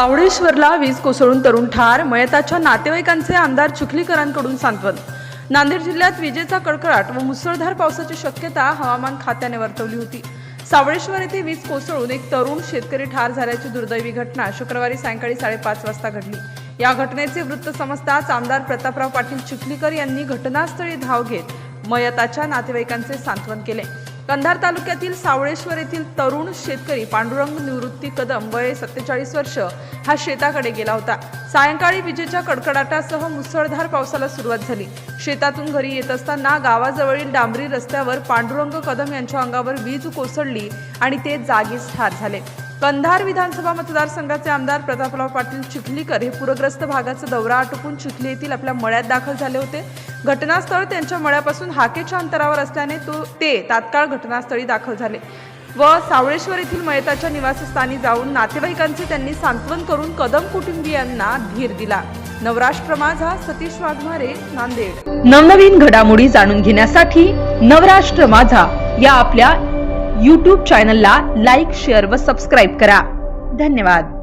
सावळेश्वरला वीज कोसळून तरुण ठार मयताच्या नातेवाईकांचे आमदार चिखलीकरांकडून सांत्वन. नांदेड जिल्ह्यात विजेचा कडकडाट व मुसळधार पावसाची शक्यता हवामान खात्याने वर्तवली होती. सावळेश्वर येथे वीज कोसळून एक तरुण शेतकरी ठार झाल्याची दुर्दैवी घटना शुक्रवारी सायंकाळी साडेपाच वाजता घडली. या घटनेचे वृत्त समजताच आमदार प्रतापराव पाटील चिखलीकर यांनी घटनास्थळी धाव घेत मयताच्या नातेवाईकांचे सांत्वन केले. कंधार तालुक्यातील सावळेश्वर येथील तरुण शेतकरी पांडुरंग निवृत्ती कदम वय सत्तेचाळीस वर्ष हा शेताकडे गेला होता. सायंकाळी विजेच्या कडकडाटासह मुसळधार पावसाला सुरुवात झाली. शेतातून घरी येत असताना गावाजवळील डांबरी रस्त्यावर पांडुरंग कदम यांच्या अंगावर वीज कोसळली आणि ते जागीच ठार झाले. कंधार विधानसभा मतदारसंघाचे आमदार प्रतापराव पाटील चिखलीकर हे पूरग्रस्त भागाचा दौरा आटोपून चिखली येथील आपल्या मळ्यात दाखल झाले होते. घटनास्थळ त्यांच्या मळ्यापासून हाकेच्या अंतरावर असल्याने तो ते तात्काळ घटनास्थळी दाखल झाले. व सावळेश्वर येथील मयताच्या निवासस्थानी जाऊन नातेवाईकांचे त्यांनी सांत्वन करून कदम कुटुंबियांना धीर दिला. नवराष्ट्र माझा सतीश वाघमारे नांदेड. नवनवीन घडामोडी जाणून घेण्यासाठी नवराष्ट्र माझा या आपल्या यूट्यूब चॅनलला लाईक शेअर व सबस्क्राईब करा. धन्यवाद.